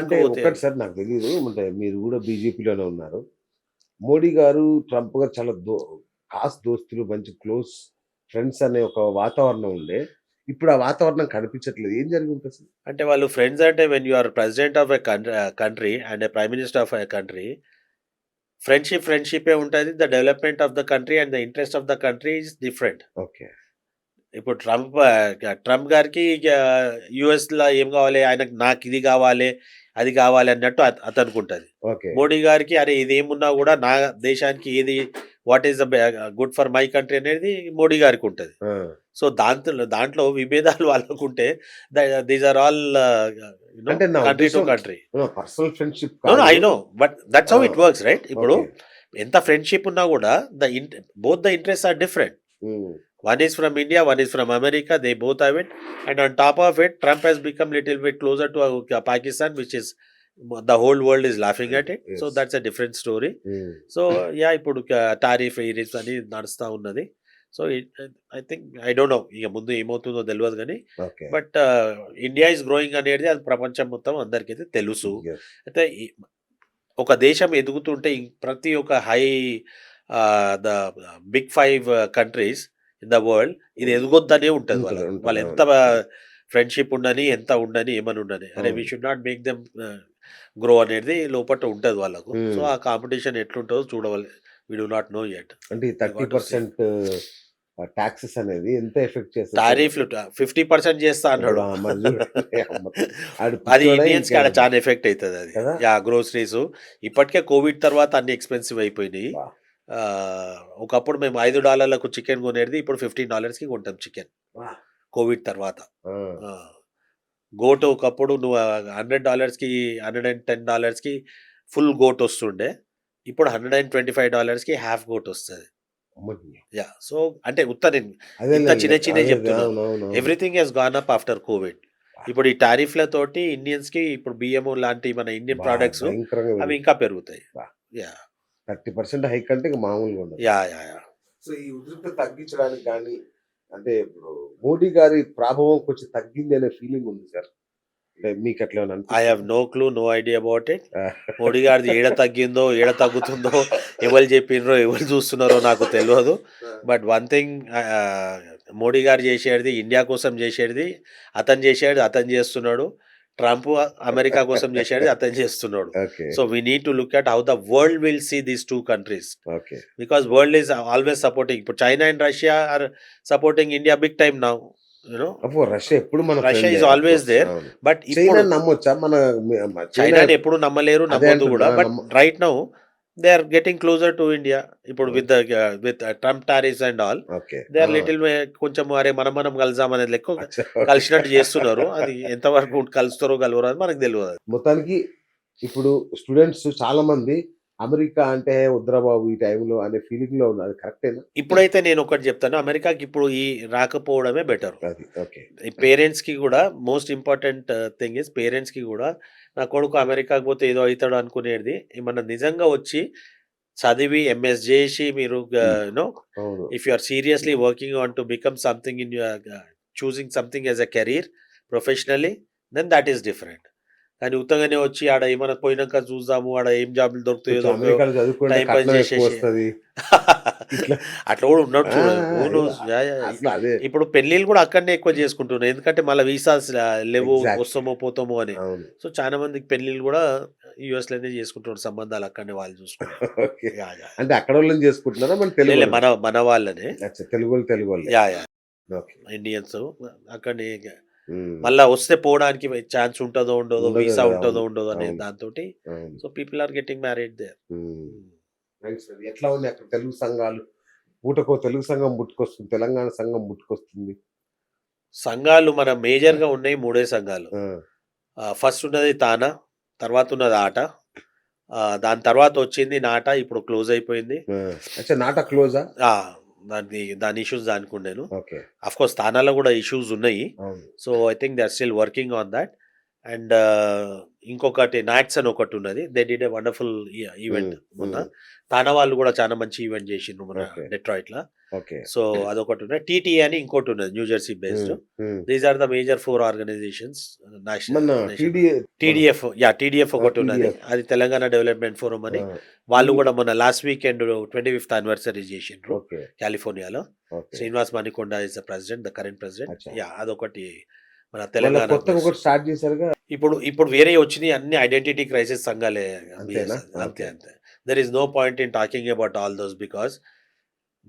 అంటే ఒకటి సార్ నాకు తెలియదు అంటే మీరు కూడా బీజేపీలోనే ఉన్నారు. మోడీ గారు ట్రంప్ గారు చాలా దో ఖాస్ దోస్తులు మంచి క్లోజ్ ఫ్రెండ్స్ అనే ఒక వాతావరణం ఉండే. ఇప్పుడు ఆ వాతావరణం కనిపించట్లేదు. ఏం జరిగింది అసలు అంటే వాళ్ళు ఫ్రెండ్స్ అంటే when you are president of a country and a prime minister of a country friendship ఫ్రెండ్షిపే ఉంటుంది. The development of the country and the interest of the country is different okay ఇప్పుడు ట్రంప్ ట్రంప్ గారికి యుఎస్లో ఏం కావాలి? ఆయనకు నాకు ఇది కావాలి అది కావాలి అన్నట్టు అత- అతనికి ఉంటుంది ఓకే. మోడీ గారికి అరే ఇది ఏమున్నా కూడా నా దేశానికి ఏది what is the good for my country అనేది మోడీ గారికి ఉంటుంది సో దాంట్లో దాంట్లో విభేదాలు వాళ్ళకుంటే these are all country to country. Personal friendship I know but that's how it works right? ఇప్పుడు ఎంత ఫ్రెండ్షిప్ ఉన్నా కూడా the both the interest are different. One is from India one is from America they both of it and on top of it Trump he's become little bit closer to Pakistan which is the whole world is laughing at it so that's a different story so yeah ఇప్పుడు tariff ఎయిరీస్ అని నడుస్తూ ఉన్నది. So I think I don't know ఇక ముందు ఏమవుతుందో తెలియదు కానీ. బట్ ఇండియా ఇస్ గ్రోయింగ్ అనేది అది ప్రపంచం మొత్తం అందరికీ అయితే తెలుసు అయితే ఒక దేశం ఎదుగుతుంటే ప్రతి ఒక్క high the big five countries in the world ఇది ఎదుగొద్దనే ఉంటుంది వాళ్ళ వాళ్ళు ఎంత ఫ్రెండ్షిప్ ఉండని ఎంత ఉండని ఏమని ఉండని. అరే we. Should not make them grow అనేది లోపల ఉంటుంది వాళ్ళకు. Hmm. సో ఆ కాంపిటీషన్ ఎట్లుంటుందో చూడవాలి. We do not know at అంటే థర్టీ. పర్సెంట్ టాక్సెస్ అనేది ఎంత ఎఫెక్ట్ చేస్తుంది? టారిఫ్లు ఫిఫ్టీ పర్సెంట్ చేస్తా అన్నాడు. అది ఇండియన్స్కి ఆడ ఇంకేనా? చాలా ఎఫెక్ట్ అవుతుంది అది? యా గ్రోసరీస్ ఇప్పటికే కోవిడ్ తర్వాత అన్ని ఎక్స్పెన్సివ్ అయిపోయినాయి. ఒకప్పుడు మేము ఐదు డాలర్లకు చికెన్ కొనేది ఇప్పుడు ఫిఫ్టీన్ డాలర్స్కి కొంటాం చికెన్. కోవిడ్ తర్వాత. గోట్ ఒకప్పుడు నువ్వు హండ్రెడ్ డాలర్స్కి హండ్రెడ్ అండ్ టెన్ డాలర్స్కి ఫుల్ గోట్ వస్తుండే. ఇప్పుడు హండ్రెడ్ అండ్ ట్వంటీ ఫైవ్ డాలర్స్కి హాఫ్ గోట్ వస్తుంది. యా సో అంటే ఉత్త నేను అదే ఇంత చిన్న చిన్న చెప్తున్నా. Everything he's gone up after COVID ఇప్పుడు ఈ టారిఫ్లతోటి ఇండియన్స్కి ఇప్పుడు బియ్యము లాంటి మన ఇండియన్ ప్రోడక్ట్స్ అవి ఇంకా పెరుగుతాయి. యా. థర్టీ పర్సెంట్ హైక్ అంటే ఇంకా మామూలుగా ఉండదు. Yeah yeah yeah. సో ఈ ఉధృతి తగ్గించడానికి కానీ అంటే ఇప్పుడు మోడీ గారి ప్రభావం కొంచెం తగ్గింది అనే ఫీలింగ్ ఉంది సార్. మీకు ఎట్లా I have no clue no idea about it Modi గారిది ఏడ తగ్గిందో ఏడ తగ్గుతుందో ఎవరు చెప్పిండ్రో ఎవరు చూస్తున్నారో నాకు తెలియదు. బట్ వన్ థింగ్ మోడీ గారు చేసేది ఇండియా కోసం చేసేది అతను చేసేది అతను చేస్తున్నాడు. ట్రంప్ అమెరికా కోసం చేసేది అతను చేస్తున్నాడు. So we need to look at how the world will see these two countries because world is always supporting ఇప్పుడు China and Russia are supporting India big time now Russia ఎప్పుడు మన. But China ఇప్పుడు నమ్మొచ్చా? మన మన China చైనాని ఎప్పుడు నమ్మలేరు అదే నమ్మొద్దు కూడా. But right now they are getting closer to India ఇప్పుడు with with Trump tariffs and all they are little కొంచెం అరే మనం మనం కలుద్దాం అనేది లెక్క కలిసినట్టు చేస్తున్నారు. అది ఎంతవరకు కలుస్తారో కలవరో అది మనకు తెలియదు మొత్తానికి ఇప్పుడు స్టూడెంట్స్ చాలా మంది అమెరికా అంటే వద్దురాబాబు ఈ టైంలో అనే ఫీలింగ్లో ఉన్నారు కరెక్టేనా? ఇప్పుడైతే నేను ఒకటి చెప్తాను. అమెరికాకి ఇప్పుడు ఈ రాకపోవడమే బెటర్. అది. ఓకే. ఈ పేరెంట్స్కి కూడా మోస్ట్ ఇంపార్టెంట్ థింగ్ ఇస్ పేరెంట్స్కి కూడా నా కొడుకు అమెరికాకి పోతే ఏదో అవుతాడు అనుకునేది. ఏమన్నా నిజంగా వచ్చి చదివి ఎంఎస్ చేసి మీరు you know if you are seriously working on to become something in your choosing something as a career professionally then that is different కానీ ఉత్తగానే వచ్చి ఆడ ఏమైనా పోయినాక చూద్దాము ఆడ ఏం జాబ్లు దొరుకుతాయో టైం ఎక్కువ చేసేసి. అట్లా కూడా అదే. ఇప్పుడు పెళ్ళిళ్ళు కూడా అక్కడనే ఎక్కువ చేసుకుంటున్నారు ఎందుకంటే మళ్ళీ వీసాస్ లేవు. వస్తామో పోతామో అని. సో చాలా మందికి పెళ్ళిళ్ళు కూడా యుఎస్లోనే చేసుకుంటున్నారు. సంబంధాలు అక్కడనే వాళ్ళు చూసుకుంటారు ఓకే. Yeah, yeah. అంటే అక్కడ వాళ్ళని చేసుకుంటున్నారా మన తెలుగు? మన మన వాళ్ళనే. తెలుగు తెలుగు వాళ్ళు యా యా. ఇండియన్స్ అక్కడనే మళ్ళా వస్తే పోవడానికి ఛాన్స్ ఉంటుందో ఉండదో వీసా ఉంటుందో ఉండదో అనే. దాంతో. So people are getting married there. ఎట్లా ఉన్నాయి అక్కడ తెలుగు సంఘాలు? పూటకో తెలుగు సంఘం పుట్టుకొస్తుంది తెలంగాణ సంఘం పుట్టుకొస్తుంది సంఘాలు మన మేజర్గా ఉన్నాయి మూడే సంఘాలు. ఫస్ట్ ఉన్నది తానా తర్వాత ఉన్నది ఆట. దాని తర్వాత వచ్చింది నాట ఇప్పుడు క్లోజ్ అయిపోయింది. నాట క్లోజా ఆ, దాని దాని ఇష్యూస్ దానికి ఉండేను అఫ్ కోర్స్ తానాలో కూడా ఇష్యూస్ ఉన్నాయి. So I think they are still working on that and ఇంకొకటి నాక్స్ అని ఒకటి ఉన్నది. They did a wonderful event మొన్న. తానా వాళ్ళు కూడా చాలా మంచి ఈవెంట్ చేసిండ్రు మన. డెట్రాయిట్లో ఓకే. సో అదొకటి ఉన్నది. టీటీ అని ఇంకోటి ఉన్నది New Jersey based. These are the major four organizations TDF yeah TDF ఒకటి ఉన్నది. అది తెలంగాణ డెవలప్మెంట్ ఫోరం అని వాళ్ళు కూడా మన last weekend twenty fifth anniversary చేసిండ్రు కాలిఫోర్నియాలో Srinivas Manikonda is the president the current president. Yeah అదొకటి మన తెలంగాణ కొత్తగా ఒకటి స్టార్ట్ చేశారుగా. ఇప్పుడు ఇప్పుడు వేరే వచ్చినాయి అన్ని ఐడెంటిటీ క్రైసిస్ సంఘాలే? అంతే. అంతే there is no point in talking about all those because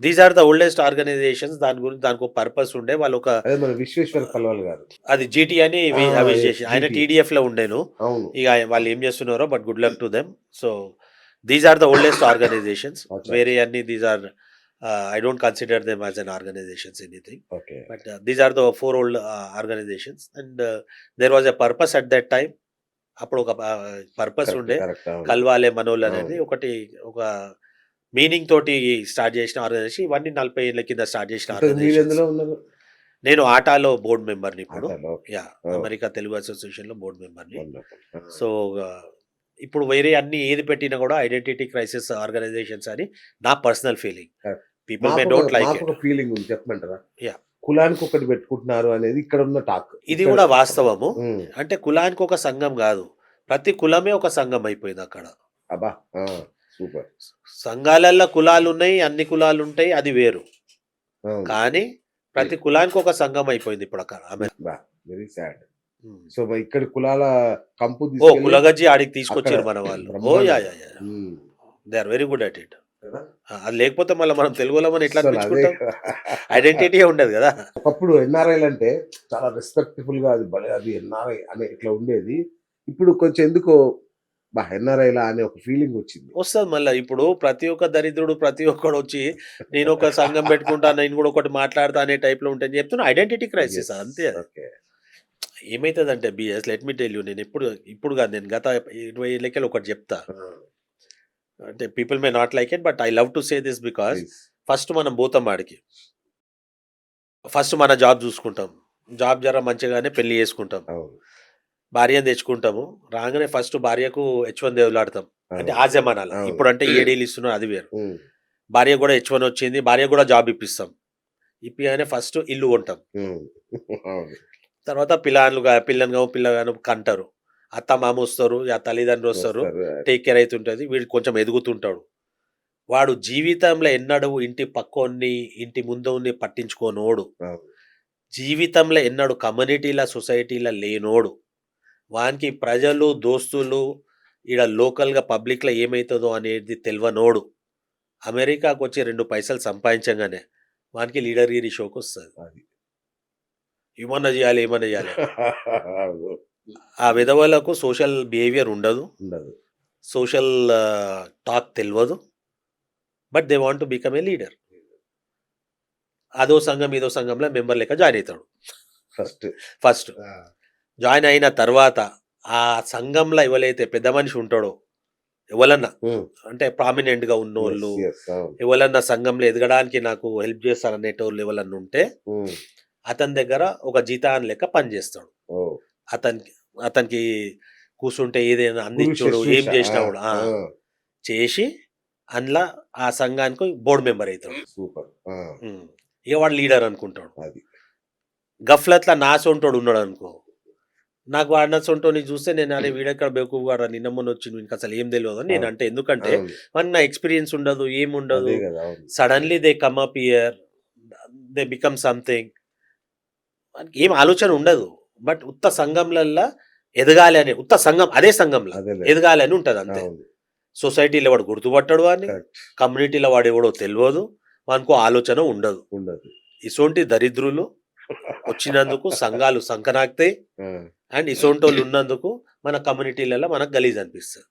these are the oldest organizations దాని గురించి దానికి ఒక పర్పస్ ఉండే. వాళ్ళు ఒక విశ్వేశ్వర గారు. అది జీటీ అని ఆయన. టీడీఎఫ్లో ఉండేను. ఇక వాళ్ళు ఏం చేస్తున్నారో but good luck to them so these are the oldest organizations. వేరే అన్ని these are I don't consider them as an organizations anything okay but these are the four old organizations and there was a purpose at that time అప్పుడు ఒక purpose ఉండే. Correct కల్వాలే మనోళ్ళు అనేది. ఒకటి ఒక meaning తోటి స్టార్ట్ చేసిన ఆర్గనైజేషన్ ఇవన్నీ నలభై ఏళ్ళ కింద స్టార్ట్ చేసిన ఉన్నారు? నేను ఆటాలో బోర్డు మెంబర్ని ఇప్పుడు. okay. యా. అమెరికా తెలుగు అసోసియేషన్లో బోర్డు మెంబర్ని. సో ఇప్పుడు వేరే అన్ని ఏది పెట్టినా కూడా ఐడెంటిటీ క్రైసిస్ ఆర్గనైజేషన్స్ అని నా personal feeling. People may don't like ఒక ఫీలింగ్ ఉంది చెప్పమంటారా? Yeah. కులానికి ఒకటి పెట్టుకుంటున్నారు అనేది ఇక్కడ ఉన్న టాక్ ఇది కూడా వాస్తవము. అంటే కులానికి ఒక సంఘం కాదు. ప్రతి కులమే ఒక సంఘం అయిపోయింది అక్కడ. అబ్బా సూపర్. సంఘాలల్లో కులాలు ఉన్నాయి అన్ని కులాలు ఉంటాయి అది వేరు. కానీ ప్రతి కులానికి ఒక సంఘం అయిపోయింది ఇప్పుడు అక్కడ వెరీ సాడ్ సో ఇక్కడ కులాల కంపు ఓ కులగజ్జి ఆడికి తీసుకొచ్చారు మన వాళ్ళు. ఓ. Yeah yeah yeah. They are very good at it కదా? అది లేకపోతే మళ్ళీ మనం తెలుగులో మనం ఎట్లా అనిపించుకుంటాం? ఐడెంటిటీ ఉండదు కదా. ఒకప్పుడు ఎన్ఆర్ఐలు అంటే చాలా రెస్పెక్టబుల్గా అది భలే అది ఎన్ఆర్ఐ అనే ఇట్లా ఉండేది. ఇప్పుడు కొంచెం ఎందుకో బా ఎన్ఆర్ఐలా అనే ఒక ఫీలింగ్ వచ్చింది. వస్తుంది మళ్ళీ. ఇప్పుడు ప్రతి ఒక్క దరిద్రుడు ప్రతి ఒక్కడు వచ్చి నేను ఒక సంఘం పెట్టుకుంటా నేను కూడా ఒకటి మాట్లాడతా అనే టైప్లో ఉంటాను చెప్తున్నా. ఐడెంటిటీ క్రైసిస్ అంతే. okay. ఏమైతుందంటే బిఎస్ లెట్ మీ టెల్ యూ నేను ఎప్పుడు ఇప్పుడు కాదు నేను గత ఇరవై ఏళ్ళకెళ్ళి ఒకటి చెప్తా. అంటే people may not like it but I love to say this because. First మనం పోతాం ఆడికి ఫస్ట్ మన జాబ్ చూసుకుంటాం. జాబ్ జర మంచిగానే పెళ్ళి చేసుకుంటాం. భార్యను తెచ్చుకుంటాము. రాగానే ఫస్ట్ భార్యకు హెచ్ వన్ దేవులాడతాం. అంటే. ఆ జమానాలు. ఇప్పుడు అంటే ఏడీలు ఇస్తున్నారు అది వేరు. భార్య కూడా హెచ్ వన్ వచ్చింది. భార్య కూడా జాబ్ ఇప్పిస్తాం. ఇప్పిగానే ఫస్ట్ ఇల్లు కొంటాం. తర్వాత పిల్లలు పిల్లని పిల్లగాను కంటారు. అత్త మామ వస్తారు ఆ తల్లిదండ్రులు వస్తారు. టేక్ కేర్ అవుతుంటుంది వీడు కొంచెం ఎదుగుతుంటాడు వాడు జీవితంలో ఎన్నడూ ఇంటి పక్కోన్ని ఇంటి ముందుని పట్టించుకోనోడు. జీవితంలో ఎన్నడు కమ్యూనిటీల సొసైటీల లేనోడు వానికి ప్రజలు దోస్తులు ఈడ లోకల్గా పబ్లిక్లో ఏమవుతుందో అనేది తెలియనోడు అమెరికాకు వచ్చి రెండు పైసలు సంపాదించగానే వానికి లీడర్గిరి షోకి వస్తుంది. ఏమన్నా చేయాలి ఏమన్నా చేయాలి. ఆ విధవలకు సోషల్ బిహేవియర్ ఉండదు. ఉండదు. సోషల్ టాక్ తెలియదు but they want to become a leader. అదో సంఘం ఇదో సంఘంలో మెంబర్ లెక్క జాయిన్ అవుతాడు ఫస్ట్. ఫస్ట్. జాయిన్ అయిన తర్వాత ఆ సంఘంలో ఎవరైతే పెద్ద మనిషి ఉంటాడో ఎవరన్నా అంటే ప్రామినెంట్గా ఉన్నోళ్ళు ఎవరన్నా సంఘంలో ఎదగడానికి నాకు హెల్ప్ చేస్తారనేటోళ్ళు ఎవరన్నా ఉంటే అతని దగ్గర ఒక జీతాన్ లెక్క పనిచేస్తాడు. అతనికి అతనికి కూర్చుంటే ఏదైనా అందించుడు ఏం చేసినా కూడా. ఆ, చేసి అందులో ఆ సంఘానికి బోర్డు మెంబర్ అవుతాడు సూపర్. ఉమ్. ఇక వాడు లీడర్ అనుకుంటాడు. అది. గఫ్లత్లా నా సొంటోడు ఉన్నాడు అనుకో. నాకు వాడిన సొంటోని చూస్తే నేను అరే వీడెక్కడ బేకు వాడు నిన్న మొన్న వచ్చి నీకు అసలు ఏం తెలియదు అని నేను అంటే ఎందుకంటే అవును. మనకి నా ఎక్స్పీరియన్స్ ఉండదు ఏం ఉండదు. అదే కదా అవును. Suddenly they come up year they become something. ఏం ఆలోచన ఉండదు. బట్ ఉత్త సంఘంలల్లా ఎదగాలి అని ఉత్త సంఘం అదే సంఘంలో. ఎదగాలి అని ఉంటుంది అంతే. సొసైటీలో వాడు గుర్తుపట్టడు అని. కమ్యూనిటీలో వాడు ఎవడో తెలియదు వానికో ఆలోచన ఉండదు ఉండదు ఇసోంటి దరిద్రులు వచ్చినందుకు సంఘాలు సంకనాక్తాయి అండ్ ఇసోంటోళ్ళు ఉన్నందుకు మన కమ్యూనిటీలలో మనకు గలీజ్ అనిపిస్తుంది